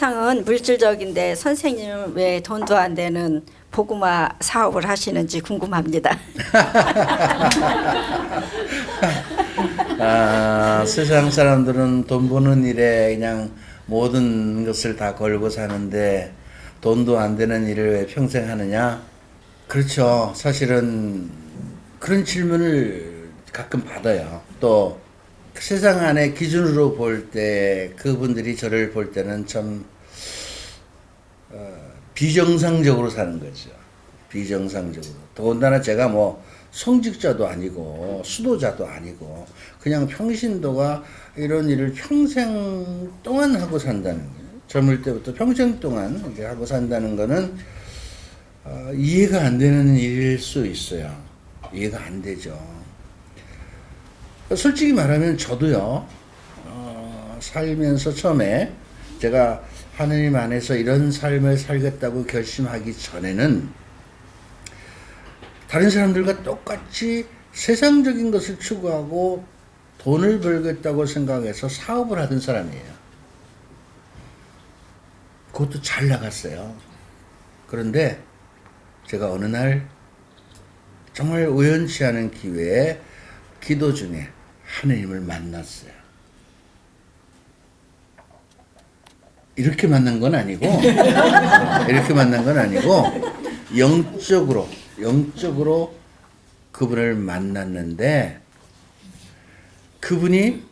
세상은 물질적인데 선생님은 왜 돈도 안 되는 보구마 사업을 하시는지 궁금합니다. 아, 세상 사람들은 돈 버는 일에 그냥 모든 것을 다 걸고 사는데 돈도 안 되는 일을 왜 평생 하느냐? 그렇죠. 사실은 그런 질문을 가끔 받아요. 또 세상 안에 기준으로 볼 때 그분들이 저를 볼 때는 참 어, 비정상적으로 사는 거죠. 비정상적으로. 더군다나 제가 뭐 성직자도 아니고 수도자도 아니고 그냥 평신도가 이런 일을 평생 동안 하고 산다는 거예요. 젊을 때부터 평생 동안 이렇게 하고 산다는 거는 어, 이해가 안 되는 일일 수 있어요. 이해가 안 되죠. 솔직히 말하면 저도요, 어, 살면서 처음에 제가 하느님 안에서 이런 삶을 살겠다고 결심하기 전에는 다른 사람들과 똑같이 세상적인 것을 추구하고 돈을 벌겠다고 생각해서 사업을 하던 사람이에요. 그것도 잘 나갔어요. 그런데 제가 어느 날 정말 우연치 않은 기회에 기도 중에 하느님을 만났어요. 이렇게 만난 건 아니고 이렇게 만난 건 아니고 영적으로 영적으로 그분을 만났는데 그분이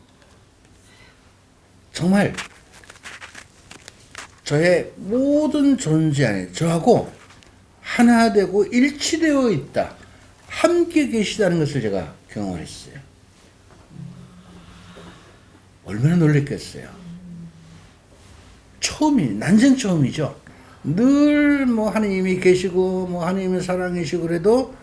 정말 저의 모든 존재 안에 저하고 하나 되고 일치되어 있다. 함께 계시다는 것을 제가 경험을 했어요. 얼마나 놀랬겠어요. 처음이, 난생 처음이죠. 늘 뭐 하나님이 계시고 뭐 하나님의 사랑이시고 그래도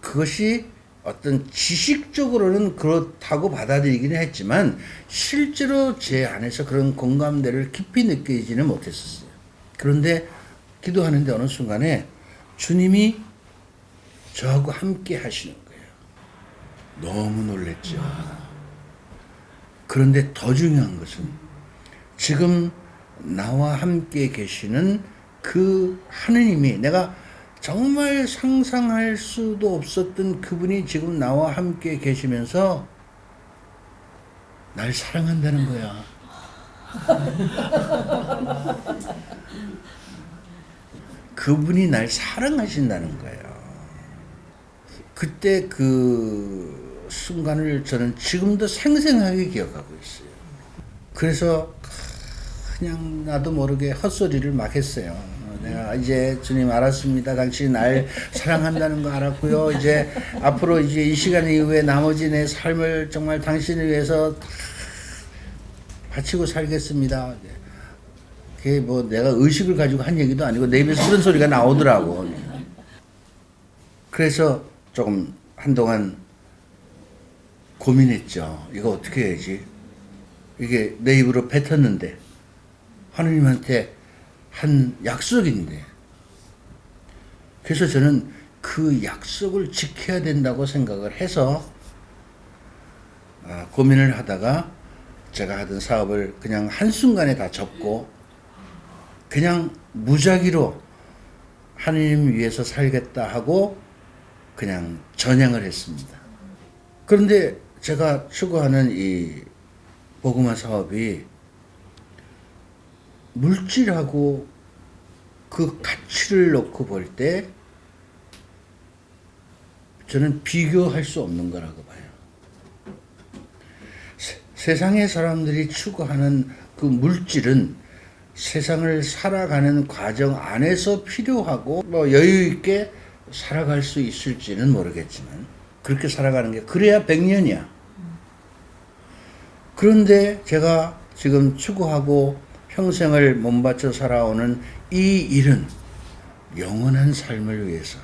그것이 어떤 지식적으로는 그렇다고 받아들이기는 했지만 실제로 제 안에서 그런 공감대를 깊이 느끼지는 못했었어요. 그런데 기도하는데 어느 순간에 주님이 저하고 함께 하시는 거예요. 너무 놀랬죠. 그런데 더 중요한 것은 지금 나와 함께 계시는 그 하느님이 내가 정말 상상할 수도 없었던 그분이 지금 나와 함께 계시면서 날 사랑한다는 거야. 그분이 날 사랑하신다는 거예요. 그때 그 순간을 저는 지금도 생생하게 기억하고 있어요. 그래서 그냥 나도 모르게 헛소리를 막 했어요. 내가 이제 주님 알았습니다. 당신이 날 사랑한다는 거 알았고요. 이제 앞으로 이제 이 시간 이후에 나머지 내 삶을 정말 당신을 위해서 바치고 살겠습니다. 그게 뭐 내가 의식을 가지고 한 얘기도 아니고 내 입에서 그런 소리가 나오더라고. 그래서 조금 한동안 고민했죠. 이거 어떻게 해야지? 이게 내 입으로 뱉었는데 하느님한테 한 약속인데 그래서 저는 그 약속을 지켜야 된다고 생각을 해서 아, 고민을 하다가 제가 하던 사업을 그냥 한순간에 다 접고 그냥 무작위로 하느님 위해서 살겠다 하고 그냥 전향을 했습니다. 그런데 제가 추구하는 이 보그마 사업이 물질하고 그 가치를 놓고 볼 때 저는 비교할 수 없는 거라고 봐요. 세, 세상의 사람들이 추구하는 그 물질은 세상을 살아가는 과정 안에서 필요하고 뭐 여유 있게 살아갈 수 있을지는 모르겠지만 그렇게 살아가는 게 그래야 100년이야. 그런데 제가 지금 추구하고 평생을 몸바쳐 살아오는 이 일은 영원한 삶을 위해서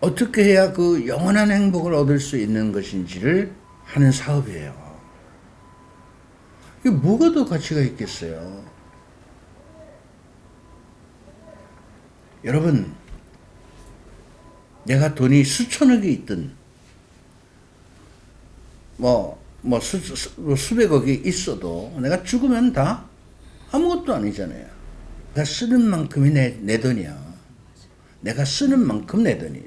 어떻게 해야 그 영원한 행복을 얻을 수 있는 것인지를 하는 사업이에요. 이게 뭐가 더 가치가 있겠어요? 여러분, 내가 돈이 수천억이 있든, 뭐, 뭐, 수, 수, 수백억이 있어도 내가 죽으면 다 아무것도 아니잖아요. 내가 쓰는 만큼이 내, 내 돈이야. 내가 쓰는 만큼 내 돈이.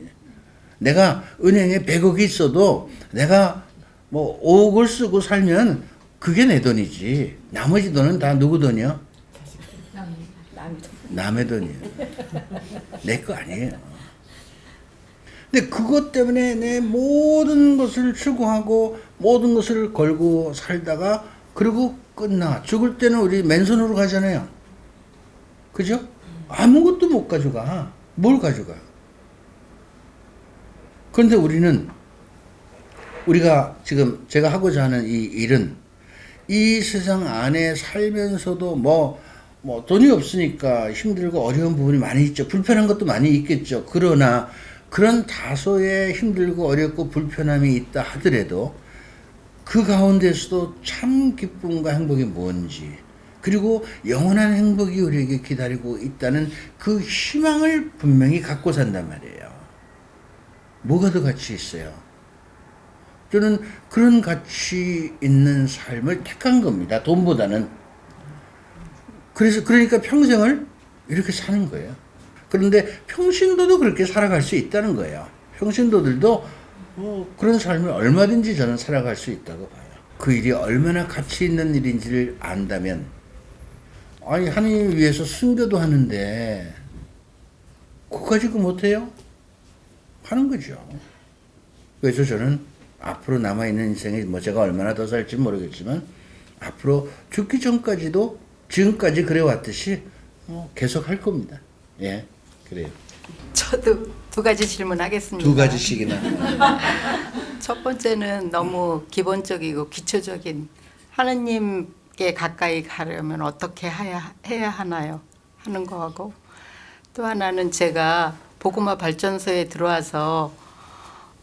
내가 은행에 100억이 있어도 내가 뭐 5억을 쓰고 살면 그게 내 돈이지. 나머지 돈은 다 누구 돈이야? 남의 돈이에요. 내 거 아니에요. 근데 그것 때문에 내 모든 것을 추구하고 모든 것을 걸고 살다가 그리고 끝나. 죽을 때는 우리 맨손으로 가잖아요. 그죠? 아무것도 못 가져가. 뭘 가져가? 그런데 우리는 우리가 지금 제가 하고자 하는 이 일은 이 세상 안에 살면서도 뭐, 뭐 돈이 없으니까 힘들고 어려운 부분이 많이 있죠. 불편한 것도 많이 있겠죠. 그러나 그런 다소의 힘들고 어렵고 불편함이 있다 하더라도 그 가운데서도 참 기쁨과 행복이 뭔지 그리고 영원한 행복이 우리에게 기다리고 있다는 그 희망을 분명히 갖고 산단 말이에요. 뭐가 더 가치 있어요? 저는 그런 가치 있는 삶을 택한 겁니다. 돈보다는. 그래서 그러니까 평생을 이렇게 사는 거예요. 그런데 평신도도 그렇게 살아갈 수 있다는 거예요. 평신도들도 어, 그런 삶을 얼마든지 저는 살아갈 수 있다고 봐요. 그 일이 얼마나 가치 있는 일인지를 안다면 아니 하나님 위해서 순교도 하는데 그거 가지고 못해요? 하는 거죠. 그래서 저는 앞으로 남아있는 인생에 뭐 제가 얼마나 더 살지 모르겠지만 앞으로 죽기 전까지도 지금까지 그래왔듯이 어, 계속 할 겁니다. 예, 그래요. 저도 두 가지 질문하겠습니다. 두 가지씩이나. 첫 번째는 너무 기본적이고 기초적인 하느님께 가까이 가려면 어떻게 해야, 해야 하나요? 하는 거하고 또 하나는 제가 보고마 발전소에 들어와서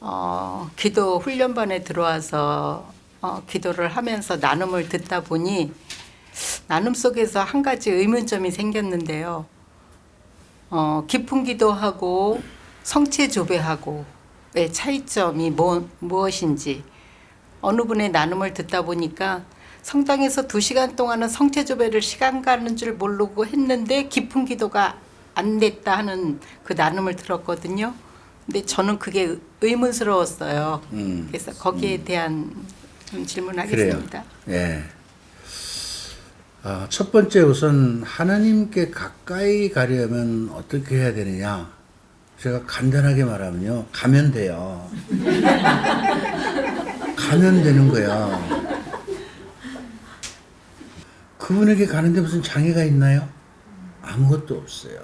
어, 기도 훈련반에 들어와서 어, 기도를 하면서 나눔을 듣다 보니 나눔 속에서 한 가지 의문점이 생겼는데요. 어, 깊은 기도하고 성체 조배하고의 차이점이 뭐, 무엇인지 어느 분의 나눔을 듣다 보니까 성당에서 두 시간 동안은 성체 조배를 시간 가는 줄 모르고 했는데 깊은 기도가 안 됐다 하는 그 나눔을 들었거든요. 근데 저는 그게 의문스러웠어요. 음. 그래서 거기에 대한 좀 그래요. 질문하겠습니다. 예. 아, 첫 번째 우선 하나님께 가까이 가려면 어떻게 해야 되느냐? 제가 간단하게 말하면요. 가면 돼요. 가면 되는 거야. 그분에게 가는데 무슨 장애가 있나요? 아무것도 없어요.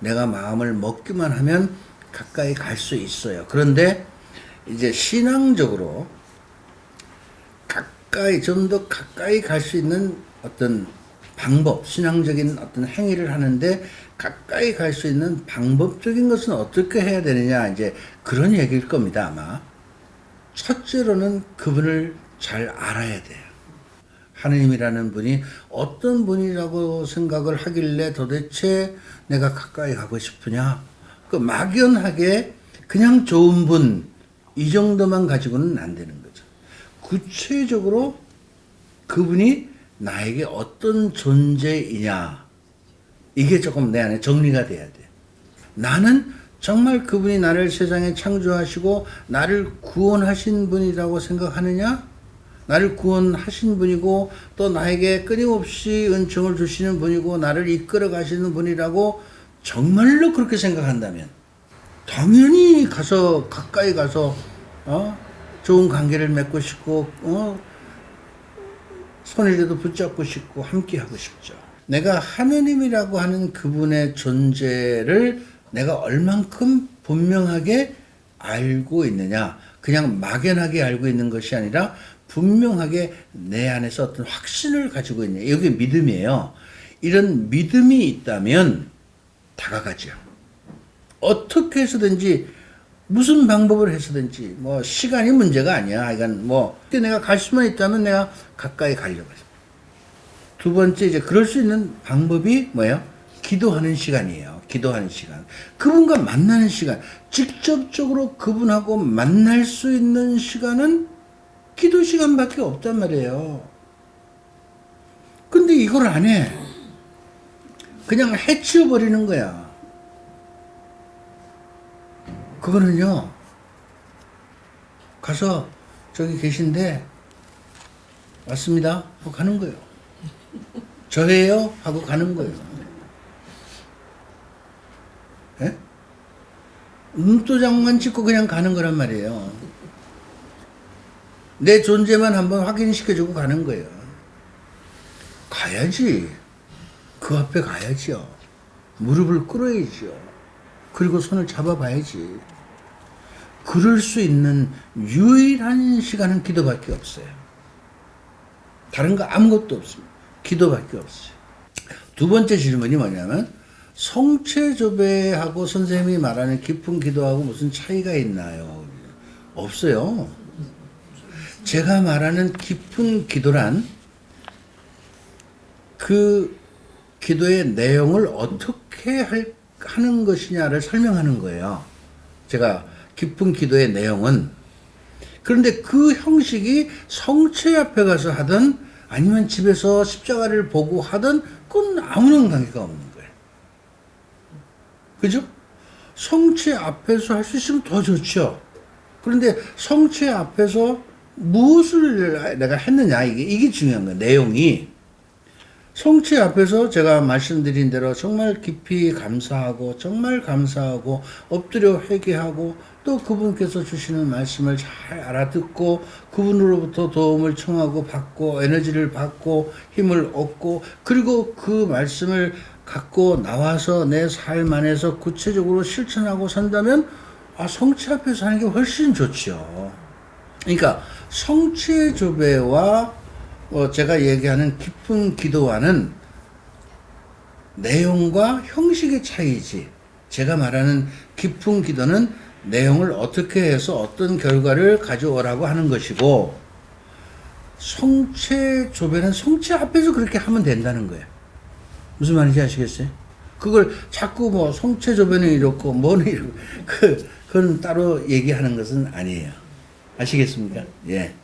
내가 마음을 먹기만 하면 가까이 갈 수 있어요. 그런데 이제 신앙적으로 가까이 좀 더 가까이 갈 수 있는 어떤 방법, 신앙적인 어떤 행위를 하는데 가까이 갈 수 있는 방법적인 것은 어떻게 해야 되느냐 이제 그런 얘기일 겁니다 아마. 첫째로는 그분을 잘 알아야 돼요. 하느님이라는 분이 어떤 분이라고 생각을 하길래 도대체 내가 가까이 가고 싶으냐? 그 막연하게 그냥 좋은 분, 이 정도만 가지고는 안 되는 거죠. 구체적으로 그분이 나에게 어떤 존재이냐. 이게 조금 내 안에 정리가 돼야 돼. 나는 정말 그분이 나를 세상에 창조하시고 나를 구원하신 분이라고 생각하느냐? 나를 구원하신 분이고 또 나에게 끊임없이 은총을 주시는 분이고 나를 이끌어 가시는 분이라고 정말로 그렇게 생각한다면 당연히 가서 가까이 가서 어 좋은 관계를 맺고 싶고 어 손이라도 붙잡고 싶고 함께 하고 싶죠. 내가 하느님이라고 하는 그분의 존재를 내가 얼만큼 분명하게 알고 있느냐. 그냥 막연하게 알고 있는 것이 아니라 분명하게 내 안에서 어떤 확신을 가지고 있냐. 이게 믿음이에요. 이런 믿음이 있다면 다가가죠. 어떻게 해서든지 무슨 방법을 해서든지 뭐 시간이 문제가 아니야. 하여간 뭐 내가 갈 수만 있다면 내가 가까이 가려고 해요. 두 번째 이제 그럴 수 있는 방법이 뭐예요? 기도하는 시간이에요. 기도하는 시간. 그분과 만나는 시간. 직접적으로 그분하고 만날 수 있는 시간은 기도 시간밖에 없단 말이에요. 근데 이걸 안 해. 그냥 해치워 버리는 거야. 그거는요. 가서 저기 계신데 맞습니다 하고 가는 거예요. 저예요 하고 가는 거예요. 예? 눈도장만 찍고 그냥 가는 거란 말이에요. 내 존재만 한번 확인시켜주고 가는 거예요. 가야지. 그 앞에 가야지요. 무릎을 꿇어야지요. 그리고 손을 잡아봐야지. 그럴 수 있는 유일한 시간은 기도밖에 없어요. 다른 거 아무것도 없습니다. 기도밖에 없어요. 두 번째 질문이 뭐냐면 성체 조배하고 선생님이 말하는 깊은 기도하고 무슨 차이가 있나요? 없어요. 제가 말하는 깊은 기도란 그 기도의 내용을 어떻게 할, 하는 것이냐를 설명하는 거예요. 제가 깊은 기도의 내용은 그런데 그 형식이 성체 앞에 가서 하든 아니면 집에서 십자가를 보고 하든 그건 아무런 관계가 없는 거예요. 그죠? 성체 앞에서 할 수 있으면 더 좋죠. 그런데 성체 앞에서 무엇을 내가 했느냐 이게 이게 중요한 거예요. 내용이 성체 앞에서 제가 말씀드린 대로 정말 깊이 감사하고 정말 감사하고 엎드려 회개하고 또 그분께서 주시는 말씀을 잘 알아듣고 그분으로부터 도움을 청하고 받고 에너지를 받고 힘을 얻고 그리고 그 말씀을 갖고 나와서 내 삶 안에서 구체적으로 실천하고 산다면 아 성체 앞에서 하는 게 훨씬 좋죠. 그러니까 성체 조배와 어, 제가 얘기하는 깊은 기도와는 내용과 형식의 차이지. 제가 말하는 깊은 기도는 내용을 어떻게 해서 어떤 결과를 가져오라고 하는 것이고, 성체 조배는 성체 앞에서 그렇게 하면 된다는 거예요. 무슨 말인지 아시겠어요? 그걸 자꾸 뭐 성체 조배는 이렇고 뭐는 이렇고 그 그건 따로 얘기하는 것은 아니에요. 아시겠습니까? 예.